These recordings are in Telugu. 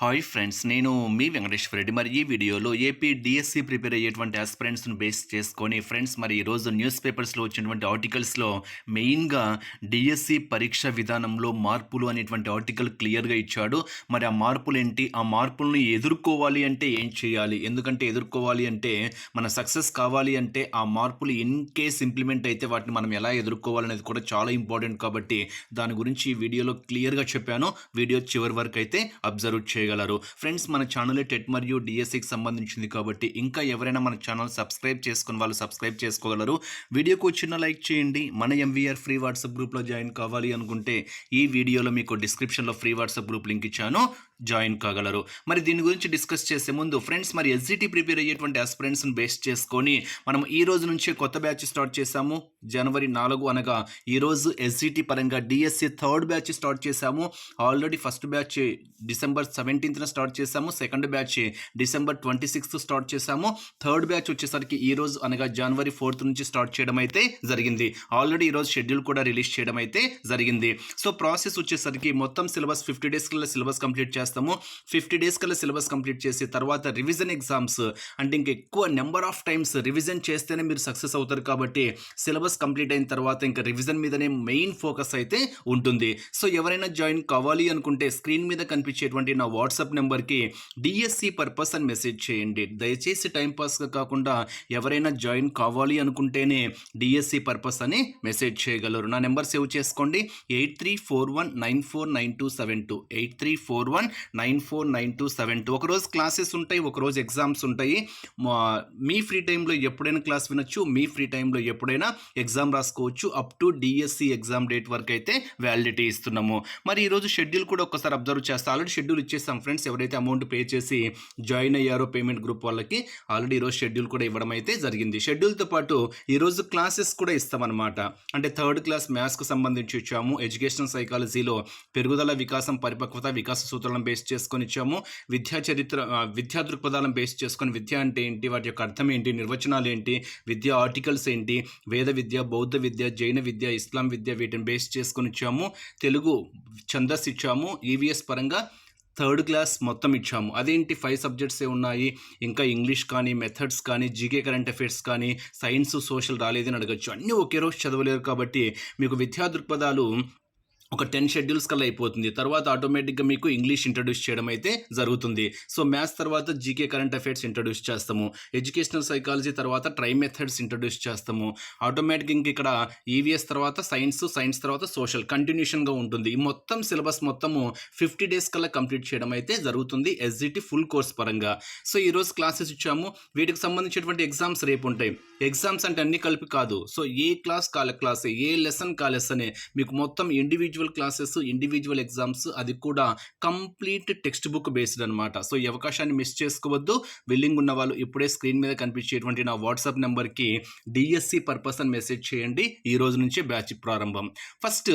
హాయ్ ఫ్రెండ్స్ నేను మీ వెంకటేశ్వర రెడ్డి. మరి ఈ వీడియోలో ఏపీ డిఎస్సి ప్రిపేర్ అయ్యేటువంటి ఆస్పిరెంట్స్ను బేస్ చేసుకొని ఫ్రెండ్స్ మరి ఈరోజు న్యూస్ పేపర్స్లో వచ్చినటువంటి ఆర్టికల్స్లో మెయిన్గా డిఎస్సి పరీక్ష విధానంలో మార్పులు అనేటువంటి ఆర్టికల్ క్లియర్గా ఇచ్చాడు. మరి ఆ మార్పులు ఏంటి ఆ మార్పులను ఎదుర్కోవాలి అంటే ఏం చేయాలి? ఎందుకంటే ఎదుర్కోవాలి అంటే మన సక్సెస్ కావాలి అంటే ఆ మార్పులు ఇన్ కేస్ ఇంప్లిమెంట్ అయితే వాటిని మనం ఎలా ఎదుర్కోవాలనేది కూడా చాలా ఇంపార్టెంట్ కాబట్టి దాని గురించి ఈ వీడియోలో క్లియర్గా చెప్పాను. వీడియో చివరి వరకు అయితే అబ్జర్వ్ చేయగలరు. ఫ్రెండ్స్ మన ఛానల్ టెట్ మరియు డిఎస్సికి సంబంధించింది కాబట్టి ఇంకా ఎవరైనా మన ఛానల్ సబ్స్క్రైబ్ చేసుకుని వాళ్ళు సబ్స్క్రైబ్ చేసుకోగలరు. వీడియోకు చిన్న లైక్ చేయండి. మన ఎంవీఆర్ ఫ్రీ వాట్సాప్ గ్రూప్లో జాయిన్ కావాలి అనుకుంటే ఈ వీడియోలో మీకు డిస్క్రిప్షన్లో ఫ్రీ వాట్సాప్ గ్రూప్ లింక్ ఇచ్చాను. జాయిన్ కాగలరు. మరి దీని గురించి డిస్కస్ చేసే ముందు ఫ్రెండ్స్ మరి ఎస్జిటి ప్రిపేర్ అయ్యేటువంటి అస్పిరెంట్స్ని బేస్ చేసుకొని మనం ఈ రోజు నుంచే కొత్త బ్యాచ్ స్టార్ట్ చేశాము. జనవరి నాలుగు అనగా ఈరోజు ఎస్జిటి పరంగా డిఎస్సి థర్డ్ బ్యాచ్ స్టార్ట్ చేశాము. ఆల్రెడీ ఫస్ట్ బ్యాచ్ డిసెంబర్ నైన్టీన్త్న స్టార్ట్ చేశాము. Second batch December twenty sixth start చేశాము. థర్డ్ బ్యాచ్ వచ్చేసరికి ఈ రోజు అనగా జనవరి ఫోర్త్ నుంచి స్టార్ట్ చేయడం అయితే జరిగింది. ఆల్రెడీ ఈరోజు షెడ్యూల్ కూడా రిలీజ్ చేయడం అయితే జరిగింది. సో ప్రాసెస్ వచ్చేసరికి మొత్తం సిలబస్ ఫిఫ్టీ డేస్ కల్లా సిలబస్ కంప్లీట్ చేస్తాము. ఫిఫ్టీ డేస్ కల్లా సిలబస్ కంప్లీట్ చేసి తర్వాత రివిజన్ ఎగ్జామ్స్ అంటే ఇంకా ఎక్కువ నెంబర్ ఆఫ్ టైమ్స్ రివిజన్ చేస్తేనే మీరు సక్సెస్ అవుతారు కాబట్టి సిలబస్ కంప్లీట్ అయిన తర్వాత ఇంకా రివిజన్ మీదనే మెయిన్ ఫోకస్ అయితే ఉంటుంది. సో ఎవరైనా జాయిన్ కావాలి అనుకుంటే స్క్రీన్ మీద కనిపించేటువంటి నా వాట్సాప్ నెంబర్కి డిఎస్సి పర్పస్ అని మెసేజ్ చేయండి. దయచేసి టైంపాస్గా కాకుండా ఎవరైనా జాయిన్ కావాలి అనుకుంటేనే డిఎస్సి పర్పస్ అని మెసేజ్ చేయగలరు. నా నెంబర్ సేవ్ చేసుకోండి. Eight three four one nine four nine two seven two. Eight three four one nine four nine two seven two. ఒకరోజు క్లాసెస్ ఉంటాయి ఒకరోజు ఎగ్జామ్స్ ఉంటాయి. మా- మీ ఫ్రీ టైంలో ఎప్పుడైనా క్లాస్ వినొచ్చు మీ ఫ్రీ టైంలో ఎప్పుడైనా ఎగ్జామ్ రాసుకోవచ్చు. Up to DSC exam date వరకు అయితే వ్యాలిడిటీ ఇస్తున్నాము. మరి ఈరోజు షెడ్యూల్ కూడా ఒకసారి అబ్జర్వ్ చేస్తా. ఆల్రెడీ షెడ్యూల్ చేస్తాం ఫ్రెండ్స్ ఎవరైతే అమౌంట్ పే చేసి జాయిన్ అయ్యారో పేమెంట్ గ్రూప్ వాళ్ళకి ఆల్రెడీ ఈరోజు షెడ్యూల్ కూడా ఇవ్వడం అయితే జరిగింది. షెడ్యూల్తో పాటు ఈరోజు క్లాసెస్ కూడా ఇస్తామన్నమాట. అంటే థర్డ్ క్లాస్ మ్యాథ్స్కు సంబంధించి ఇచ్చాము. ఎడ్యుకేషన్ సైకాలజీలో పెరుగుదల వికాసం పరిపక్వత వికాస సూత్రాలను బేస్ చేసుకొని ఇచ్చాము. విద్యా చరిత్ర విద్యా దృక్పథాలను బేస్ చేసుకొని విద్య అంటే ఏంటి? వాటి యొక్క అర్థం ఏంటి? నిర్వచనాలు ఏంటి? విద్యా ఆర్టికల్స్ ఏంటి? వేద విద్య బౌద్ధ విద్య జైన విద్య ఇస్లాం విద్య వీటిని బేస్ చేసుకొని ఇచ్చాము. తెలుగు ఛందస్ ఇచ్చాము. ఈవీఎస్ పరంగా థర్డ్ క్లాస్ మొత్తం ఇచ్చాము. అదేంటి ఫైవ్ సబ్జెక్ట్సే ఉన్నాయి? ఇంకా ఇంగ్లీష్ కానీ మెథడ్స్ కానీ జీకే కరెంట్ అఫైర్స్ కానీ సైన్స్ సోషల్ రాలేదని అడగచ్చు. అన్నీ ఒకే రోజు చదవలేరు కాబట్టి మీకు విద్యా దృక్పథాలు ఒక టెన్ షెడ్యూల్స్ కల్లా అయిపోతుంది. తర్వాత ఆటోమేటిక్గా మీకు ఇంగ్లీష్ ఇంట్రడ్యూస్ చేయడం అయితే జరుగుతుంది. సో మ్యాథ్స్ తర్వాత జీకే కరెంట్ అఫైర్స్ ఇంట్రడ్యూస్ చేస్తాము. ఎడ్యుకేషనల్ సైకాలజీ తర్వాత ట్రై మెథడ్స్ ఇంట్రడ్యూస్ చేస్తాము. ఆటోమేటిక్ ఇంక ఇక్కడ ఈవీఎస్ తర్వాత సైన్స్ సైన్స్ తర్వాత సోషల్ కంటిన్యూషన్గా ఉంటుంది. ఈ మొత్తం సిలబస్ మొత్తము ఫిఫ్టీ డేస్ కల్లా కంప్లీట్ చేయడం అయితే జరుగుతుంది ఎస్జిటి ఫుల్ కోర్స్ పరంగా. సో ఈరోజు క్లాసెస్ ఇచ్చాము. వీటికి సంబంధించినటువంటి ఎగ్జామ్స్ రేపు ఉంటాయి. ఎగ్జామ్స్ అంటే అన్ని కలిపి కాదు. సో ఏ క్లాస్ కాల క్లాస్ ఏ లెసన్ కా లెసన్ మీకు మొత్తం ఇండివిజువల్ క్లాసెస్ ఇండివిజువల్ ఎగ్జామ్స్ అది కూడా కంప్లీట్ టెక్స్ట్ బుక్ బేస్డ్ అనమాట సో ఈ అవకాశాన్ని మిస్ చేసుకోవద్దు. విల్లింగ్ ఉన్న వాళ్ళు ఇప్పుడే స్క్రీన్ మీద కనిపించేటువంటి నా వాట్సాప్ నెంబర్కి డిఎస్సి పర్పస్ అని మెసేజ్ చేయండి. ఈ రోజు నుంచే బ్యాచ్ ప్రారంభం. ఫస్ట్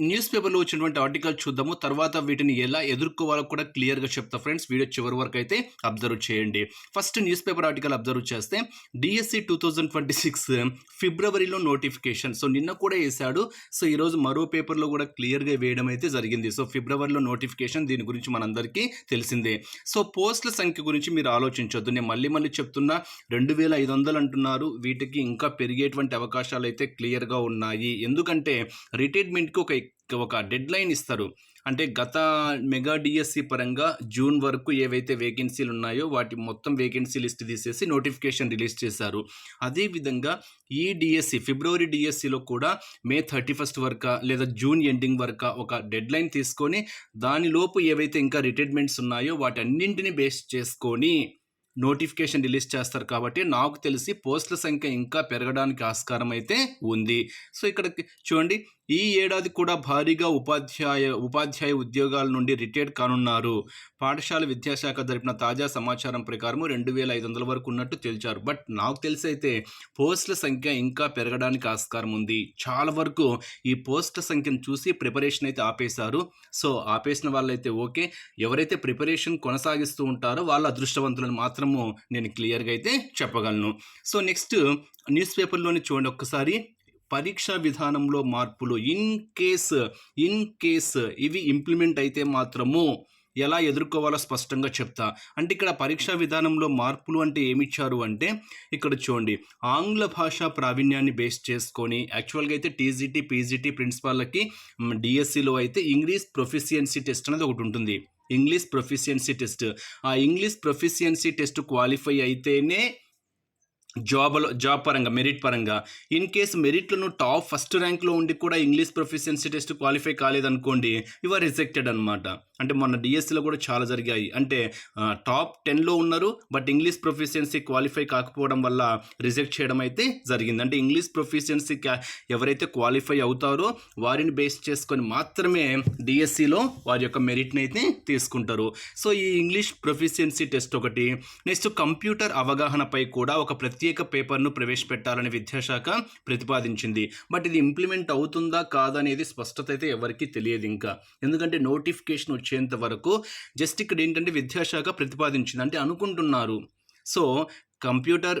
న్యూస్ పేపర్లో వచ్చినటువంటి ఆర్టికల్ చూద్దాము. తర్వాత వీటిని ఎలా ఎదుర్కోవాలో కూడా క్లియర్గా చెప్తా ఫ్రెండ్స్ వీడియో చివరి వరకు అయితే అబ్జర్వ్ చేయండి. First news paper article observe చేస్తే DSC two thousand twenty six ఫిబ్రవరిలో నోటిఫికేషన్ సో నిన్న కూడా వేశాడు. సో ఈరోజు మరో పేపర్లో కూడా క్లియర్గా వేయడం అయితే జరిగింది. సో ఫిబ్రవరిలో నోటిఫికేషన్ దీని గురించి మనందరికీ తెలిసిందే. సో పోస్టుల సంఖ్య గురించి మీరు ఆలోచించొద్దు. నేను మళ్ళీ మళ్ళీ చెప్తున్నా రెండు వేల ఐదు వందలు అంటున్నారు. వీటికి ఇంకా పెరిగేటువంటి అవకాశాలు అయితే క్లియర్గా ఉన్నాయి. ఎందుకంటే రిటైర్మెంట్కి ఒక ఒక డెడ్ లైన్ ఇస్తారు. అంటే గత మెగా డిఎస్సి పరంగా జూన్ వరకు ఏవైతే వేకెన్సీలు ఉన్నాయో వాటి మొత్తం వేకెన్సీ లిస్ట్ తీసేసి నోటిఫికేషన్ రిలీజ్ చేశారు. అదేవిధంగా ఈ డిఎస్సి ఫిబ్రవరి డిఎస్సిలో కూడా మే థర్టీ ఫస్ట్ వరకు లేదా జూన్ ఎండింగ్ వరకు ఒక డెడ్ లైన్ తీసుకొని దానిలోపు ఏవైతే ఇంకా రిటైర్మెంట్స్ ఉన్నాయో వాటన్నింటినీ బేస్ చేసుకొని నోటిఫికేషన్ రిలీజ్ చేస్తారు కాబట్టి నాకు తెలిసి పోస్టుల సంఖ్య ఇంకా పెరగడానికి ఆస్కారం అయితే ఉంది. సో ఇక్కడ చూడండి. ఈ ఏడాది కూడా భారీగా ఉపాధ్యాయ ఉపాధ్యాయ ఉద్యోగాల నుండి రిటైర్డ్ కానున్నారు. పాఠశాల విద్యాశాఖ జరిపిన తాజా సమాచారం ప్రకారం రెండు వేల ఐదు వందల వరకు ఉన్నట్టు తేల్చారు. బట్ నాకు తెలిసి అయితే పోస్టుల సంఖ్య ఇంకా పెరగడానికి ఆస్కారం ఉంది. చాలా వరకు ఈ పోస్టుల సంఖ్యను చూసి ప్రిపరేషన్ అయితే ఆపేశారు. సో ఆపేసిన వాళ్ళైతే ఓకే. ఎవరైతే ప్రిపరేషన్ కొనసాగిస్తూ ఉంటారో వాళ్ళ అదృష్టవంతులను మాత్రం మాత్రము నేను క్లియర్గా అయితే చెప్పగలను. సో నెక్స్ట్ న్యూస్ పేపర్లోని చూడండి ఒక్కసారి. పరీక్షా విధానంలో మార్పులు ఇన్ కేస్ ఇన్ కేస్ ఇవి ఇంప్లిమెంట్ అయితే మాత్రము ఎలా ఎదుర్కోవాలో స్పష్టంగా చెప్తా. అంటే ఇక్కడ పరీక్షా విధానంలో మార్పులు అంటే ఏమిచ్చారు అంటే ఇక్కడ చూడండి. ఆంగ్ల భాష ప్రావీణ్యాన్ని బేస్ చేసుకొని యాక్చువల్గా అయితే టీజీటీ పీజీటీ ప్రిన్సిపాల్లకి డిఎస్సిలో అయితే ఇంగ్లీష్ ప్రొఫిషియన్సీ టెస్ట్ అనేది ఒకటి ఉంటుంది. English proficiency test. ఆ ఇంగ్లీష్ ప్రొఫిషియన్సీ టెస్ట్ క్వాలిఫై అయితేనే జాబ్లో జాబ్ పరంగా మెరిట్ పరంగా. ఇన్ కేస్ మెరిట్లో నువ్వు టాప్ ఫస్ట్ ర్యాంక్లో ఉండి కూడా ఇంగ్లీష్ ప్రొఫిషియన్సీ టెస్ట్ క్వాలిఫై కాలేదనుకోండి యు ఆర్ రిజెక్టెడ్ అనమాట అంటే మొన్న డిఎస్సిలో కూడా చాలా జరిగాయి. అంటే టాప్ టెన్లో ఉన్నారు బట్ ఇంగ్లీష్ ప్రొఫిషియన్సీ క్వాలిఫై కాకపోవడం వల్ల రిజెక్ట్ చేయడం అయితే జరిగింది. అంటే ఇంగ్లీష్ ప్రొఫిషియన్సీ ఎవరైతే క్వాలిఫై అవుతారో వారిని బేస్ చేసుకొని మాత్రమే డిఎస్సిలో వారి యొక్క మెరిట్ని అయితే తీసుకుంటారు. సో ఈ ఇంగ్లీష్ ప్రొఫిషియన్సీ టెస్ట్ ఒకటి నెక్స్ట్ కంప్యూటర్ అవగాహనపై కూడా ఒక ప్రత్యేక పేపర్ను ప్రవేశపెట్టాలని విద్యాశాఖ ప్రతిపాదించింది. బట్ ఇది ఇంప్లిమెంట్ అవుతుందా కాదా అనేది స్పష్టత అయితే ఎవరికీ తెలియదు ఇంకా. ఎందుకంటే నోటిఫికేషన్ వచ్చేంత వరకు జస్ట్ ఇక్కడ ఏంటంటే విద్యాశాఖ ప్రతిపాదించింది. అంటే అనుకుంటున్నారు. సో కంప్యూటర్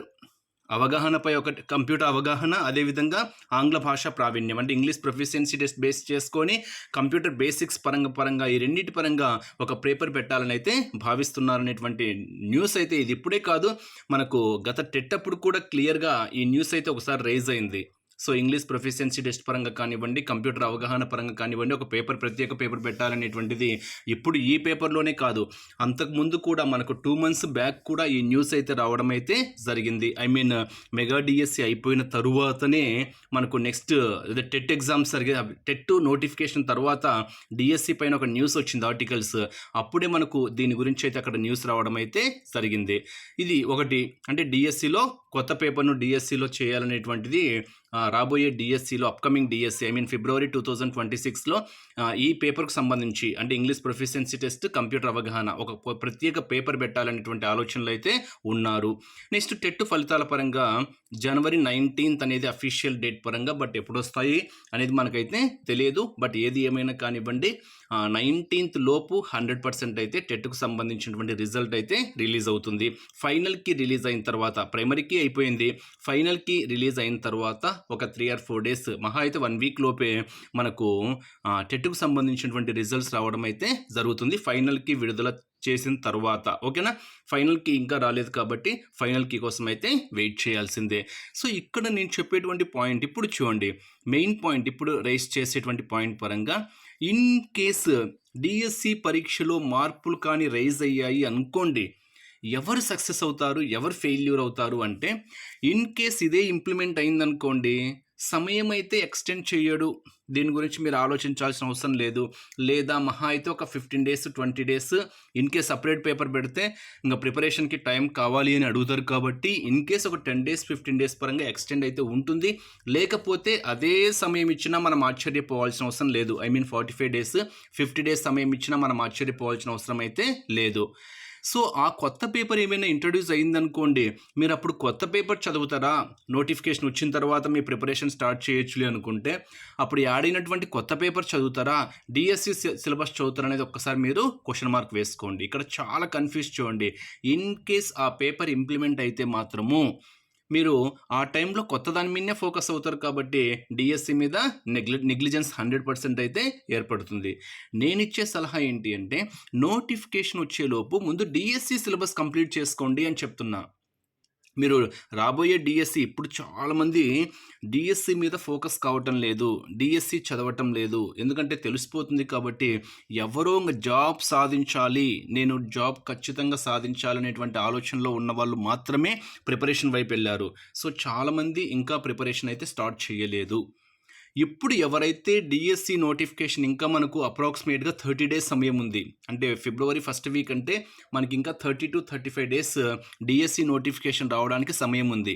అవగాహనపై ఒక కంప్యూటర్ అవగాహన అదేవిధంగా ఆంగ్ల భాష ప్రావీణ్యం. అంటే ఇంగ్లీష్ ప్రొఫిషియన్సీ టెస్ట్ బేస్ చేసుకొని కంప్యూటర్ బేసిక్స్ పరంగా పరంగా ఈ రెండింటి పరంగా ఒక పేపర్ పెట్టాలని అయితే భావిస్తున్నారనేటువంటి న్యూస్ అయితే ఇది ఇప్పుడే కాదు. మనకు గత టెట్టప్పుడు కూడా క్లియర్గా ఈ న్యూస్ అయితే ఒకసారి రైజ్ అయింది. సో ఇంగ్లీష్ ప్రొఫిషియన్సీ టెస్ట్ పరంగా కానివ్వండి కంప్యూటర్ అవగాహన పరంగా కానివ్వండి ఒక పేపర్ ప్రత్యేక పేపర్ పెట్టాలనేటువంటిది ఇప్పుడు ఈ పేపర్లోనే కాదు. అంతకుముందు కూడా మనకు టూ మంత్స్ బ్యాక్ కూడా ఈ న్యూస్ అయితే రావడం అయితే జరిగింది. ఐ మీన్ మెగా డిఎస్సి అయిపోయిన తరువాతనే మనకు నెక్స్ట్ టెట్ ఎగ్జామ్స్ జరిగే టెట్ నోటిఫికేషన్ తర్వాత డిఎస్సి పైన ఒక న్యూస్ వచ్చింది ఆర్టికల్స్. అప్పుడే మనకు దీని గురించి అయితే అక్కడ న్యూస్ రావడం అయితే జరిగింది. ఇది ఒకటి. అంటే డిఎస్సిలో కొత్త పేపర్ను డిఎస్సిలో చేయాలనేటువంటిది రాబోయే డిఎస్సిలో upcoming DSC I mean February two thousand twenty సిక్స్లో ఈ పేపర్కు సంబంధించి అంటే ఇంగ్లీష్ ప్రొఫిషియన్సీ టెస్ట్ కంప్యూటర్ అవగాహన ఒక ప్రత్యేక పేపర్ పెట్టాలనేటువంటి ఆలోచనలు అయితే ఉన్నారు. నెక్స్ట్ టెట్ ఫలితాల పరంగా జనవరి నైన్టీన్త్ అనేది అఫీషియల్ డేట్ పరంగా బట్ ఎప్పుడు వస్తాయి అనేది మనకైతే తెలియదు. బట్ ఏది ఏమైనా కానివ్వండి నైన్టీన్త్ లోపు హండ్రెడ్ పర్సెంట్ అయితే టెట్కు సంబంధించినటువంటి రిజల్ట్ అయితే రిలీజ్ అవుతుంది. ఫైనల్కి రిలీజ్ అయిన తర్వాత ప్రైమరీకి అయిపోయింది. ఫైనల్కి రిలీజ్ అయిన తర్వాత ఒక త్రీ ఆర్ ఫోర్ డేస్ మహా అయితే వన్ వీక్ లోపే మనకు టెట్కు సంబంధించినటువంటి రిజల్ట్స్ రావడం అయితే జరుగుతుంది. ఫైనల్కి విడుదల చేసిన తర్వాత ఓకేనా? ఫైనల్కి ఇంకా రాలేదు కాబట్టి ఫైనల్కి కోసం అయితే వెయిట్ చేయాల్సిందే. సో ఇక్కడ నేను చెప్పేటువంటి పాయింట్ ఇప్పుడు చూడండి. మెయిన్ పాయింట్ ఇప్పుడు రైస్ చేసేటువంటి పాయింట్ పరంగా ఇన్ కేసు డిఎస్సి పరీక్షలో మార్పులు కానీ రైజ్ అయ్యాయి అనుకోండి ఎవరు సక్సెస్ అవుతారు ఎవరు ఫెయిల్యూర్ అవుతారు అంటే ఇన్ కేస్ ఇదే ఇంప్లిమెంట్ అయిందనుకోండి సమయం అయితే ఎక్స్టెండ్ చేయడు. దీని గురించి మీరు ఆలోచించాల్సిన అవసరం లేదు. లేదా మహా అయితే ఒక fifteen days twenty days in case separate paper పెడితే ఇంకా ప్రిపరేషన్కి టైం కావాలి అని అడుగుతారు కాబట్టి ఇన్ కేస్ ఒక టెన్ డేస్ ఫిఫ్టీన్ డేస్ పరంగా ఎక్స్టెండ్ అయితే ఉంటుంది. లేకపోతే అదే సమయం ఇచ్చినా మనం ఆశ్చర్యపోవాల్సిన అవసరం లేదు. I mean forty five days fifty days సమయం ఇచ్చినా మనం ఆశ్చర్యపోవాల్సిన అవసరం అయితే లేదు. సో ఆ కొత్త పేపర్ ఏమైనా ఇంట్రడ్యూస్ అయిందనుకోండి మీరు అప్పుడు కొత్త పేపర్ చదువుతారా? నోటిఫికేషన్ వచ్చిన తర్వాత మీ ప్రిపరేషన్ స్టార్ట్ చేయొచ్చులే అనుకుంటే అప్పుడు యాడ్ అయినటువంటి కొత్త పేపర్ చదువుతారా? డిఎస్సి సిలబస్ చదువుతారా అనేది ఒక్కసారి మీరు క్వశ్చన్ మార్క్ వేసుకోండి. ఇక్కడ చాలా కన్ఫ్యూజ్ చూడండి. ఇన్ కేస్ ఆ పేపర్ ఇంప్లిమెంట్ అయితే మాత్రము మీరు ఆ టైంలో కొత్త దాని మీదనే ఫోకస్ అవుతారు కాబట్టి డిఎస్సి మీద నెగ్లి నెగ్లిజెన్స్ హండ్రెడ్ పర్సెంట్ అయితే ఏర్పడుతుంది. నేను ఇచ్చే సలహా ఏంటి అంటే నోటిఫికేషన్ వచ్చేలోపు ముందు డిఎస్సి సిలబస్ కంప్లీట్ చేసుకోండి అని చెప్తున్నా. మీరు రాబోయే డిఎస్సి ఇప్పుడు చాలామంది డిఎస్సి మీద ఫోకస్ కావటం లేదు డిఎస్సి చదవటం లేదు. ఎందుకంటే తెలిసిపోతుంది కాబట్టి ఎవరో జాబ్ సాధించాలి నేను జాబ్ ఖచ్చితంగా సాధించాలనేటువంటి ఆలోచనలో ఉన్న వాళ్ళు మాత్రమే ప్రిపరేషన్ వైపు వెళ్ళారు. సో చాలామంది ఇంకా ప్రిపరేషన్ అయితే స్టార్ట్ చేయలేదు. ఇప్పుడు ఎవరైతే డిఎస్సి నోటిఫికేషన్ ఇంకా మనకు అప్రాక్సిమేట్గా థర్టీ డేస్ సమయం ఉంది అంటే ఫిబ్రవరి ఫస్ట్ వీక్ అంటే మనకి ఇంకా thirty to thirty five days DSC notification రావడానికి సమయం ఉంది.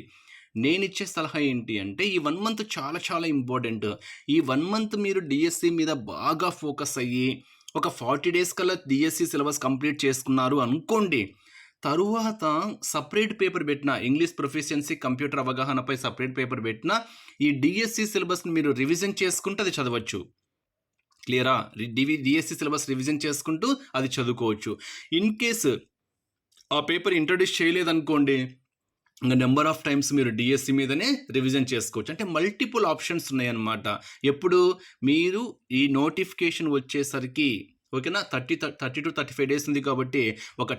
నేను ఇచ్చే సలహా ఏంటి అంటే ఈ వన్ మంత్ చాలా చాలా ఇంపార్టెంట్ ఈ వన్ మంత్ మీరు డిఎస్సి మీద బాగా ఫోకస్ అయ్యి ఒక ఫార్టీ డేస్ కల్లా డిఎస్సి సిలబస్ కంప్లీట్ చేసుకున్నారు అనుకోండి తరువాత సపరేట్ పేపర్ పెట్టిన ఇంగ్లీష్ ప్రొఫిషియన్సీ కంప్యూటర్ అవగాహనపై సపరేట్ పేపర్ పెట్టిన ఈ డిఎస్సి సిలబస్ని మీరు రివిజన్ చేసుకుంటూ అది చదవచ్చు. క్లియరా? డివి డిఎస్సి సిలబస్ రివిజన్ చేసుకుంటూ అది చదువుకోవచ్చు. ఇన్ కేసు ఆ పేపర్ ఇంట్రడ్యూస్ చేయలేదనుకోండి ఇంకా నెంబర్ ఆఫ్ టైమ్స్ మీరు డిఎస్సి మీదనే రివిజన్ చేసుకోవచ్చు. అంటే మల్టిపుల్ ఆప్షన్స్ ఉన్నాయన్నమాట. ఎప్పుడు? మీరు ఈ నోటిఫికేషన్ వచ్చేసరికి ఓకేనా? Thirty thirty to thirty five days ఉంది కాబట్టి ఒక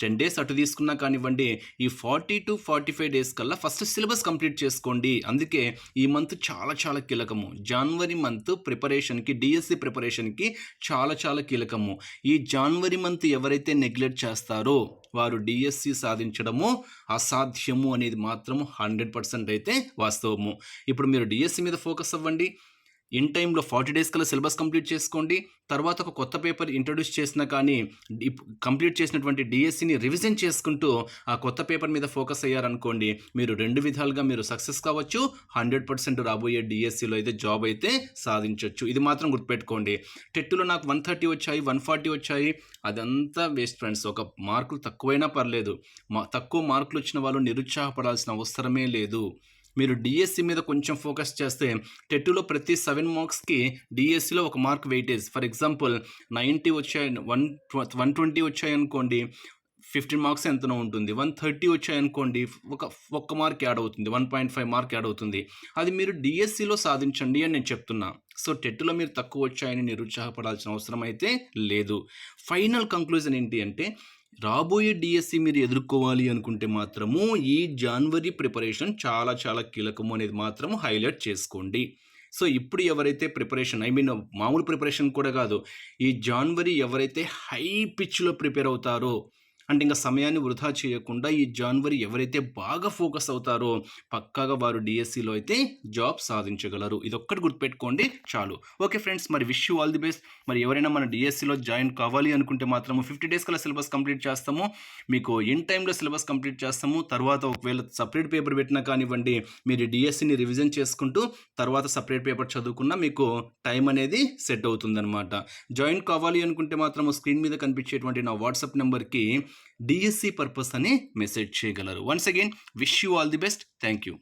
టెన్ డేస్ అటు తీసుకున్నా కానివ్వండి ఈ forty to forty five days కల్లా ఫస్ట్ సిలబస్ కంప్లీట్ చేసుకోండి. అందుకే ఈ మంత్ చాలా చాలా కీలకము. జనవరి మంత్ ప్రిపరేషన్కి డిఎస్సి ప్రిపరేషన్కి చాలా చాలా కీలకము. ఈ జనవరి మంత్ ఎవరైతే నెగ్లెక్ట్ చేస్తారో వారు డిఎస్సి సాధించడము అసాధ్యము అనేది మాత్రము హండ్రెడ్ పర్సెంట్ అయితే వాస్తవము. ఇప్పుడు మీరు డిఎస్సి మీద ఫోకస్ అవ్వండి. ఇన్ టైంలో ఫార్టీ డేస్ కల్లా సిలబస్ కంప్లీట్ చేసుకోండి. తర్వాత ఒక కొత్త పేపర్ ఇంట్రడ్యూస్ చేసినా కానీ కంప్లీట్ చేసినటువంటి డిఎస్సిని రివిజన్ చేసుకుంటూ ఆ కొత్త పేపర్ మీద ఫోకస్ అయ్యారనుకోండి మీరు రెండు విధాలుగా మీరు సక్సెస్ కావచ్చు. హండ్రెడ్ పర్సెంట్ రాబోయే డిఎస్సిలో అయితే జాబ్ అయితే సాధించవచ్చు ఇది మాత్రం గుర్తుపెట్టుకోండి. టెట్టులో నాకు వన్ థర్టీ వచ్చాయి వన్ ఫార్టీ వచ్చాయి. అదంతా వేస్ట్ ఫ్రెండ్స్. ఒక మార్కులు తక్కువైనా పర్లేదు. మా తక్కువ మార్కులు వచ్చిన వాళ్ళు నిరుత్సాహపడాల్సిన అవసరమే లేదు. మీరు డిఎస్సి మీద కొంచెం ఫోకస్ చేస్తే టెట్టులో ప్రతి సెవెన్ మార్క్స్కి డిఎస్సిలో ఒక mark weightage for example ninety వచ్చాయి వన్ వన్ ట్వంటీ వచ్చాయనుకోండి ఫిఫ్టీన్ మార్క్స్ ఎంతనో ఉంటుంది. వన్ థర్టీ వచ్చాయనుకోండి ఒక ఒక్క మార్క్ యాడ్ అవుతుంది. One point five mark add అవుతుంది. అది మీరు డిఎస్సిలో సాధించండి అని నేను చెప్తున్నా. సో టెట్టులో మీరు తక్కువ వచ్చాయని నిరుత్సాహపడాల్సిన అవసరం అయితే లేదు. ఫైనల్ కంక్లూజన్ ఏంటి అంటే రాబోయే డిఎస్సి మీరు ఎదుర్కోవాలి అనుకుంటే మాత్రము ఈ జాన్వరి ప్రిపరేషన్ చాలా చాలా కీలకము అనేది మాత్రం హైలైట్ చేసుకోండి. సో ఇప్పుడు ఎవరైతే ప్రిపరేషన్ ఐ మీన్ మామూలు ప్రిపరేషన్ కూడా కాదు. ఈ జాన్వరి ఎవరైతే హై పిచ్లో ప్రిపేర్ అవుతారో అంటే ఇంకా సమయాన్ని వృధా చేయకుండా ఈ జనవరి ఎవరైతే బాగా ఫోకస్ అవుతారో పక్కాగా వారు డిఎస్సిలో అయితే జాబ్ సాధించగలరు. ఇదొక్కటి గుర్తుపెట్టుకోండి చాలు. ఓకే ఫ్రెండ్స్ మరి wish you all the best. మరి ఎవరైనా మన డిఎస్సిలో జాయిన్ కావాలి అనుకుంటే మాత్రము ఫిఫ్టీ డేస్ కల్లా సిలబస్ కంప్లీట్ చేస్తాము. మీకు ఇన్ టైంలో సిలబస్ కంప్లీట్ చేస్తాము. తర్వాత ఒకవేళ సపరేట్ పేపర్ పెట్టినా కానివ్వండి మీరు డిఎస్సిని రివిజన్ చేసుకుంటూ తర్వాత సపరేట్ పేపర్ చదువుకున్నా మీకు టైం అనేది సెట్ అవుతుందన్నమాట. జాయిన్ కావాలి అనుకుంటే మాత్రం స్క్రీన్ మీద కనిపించేటువంటి నా వాట్సాప్ నెంబర్కి డిఎస్సి పర్పస్ అని మెసేజ్ చేయగలరు. Once again wish you all the best thank you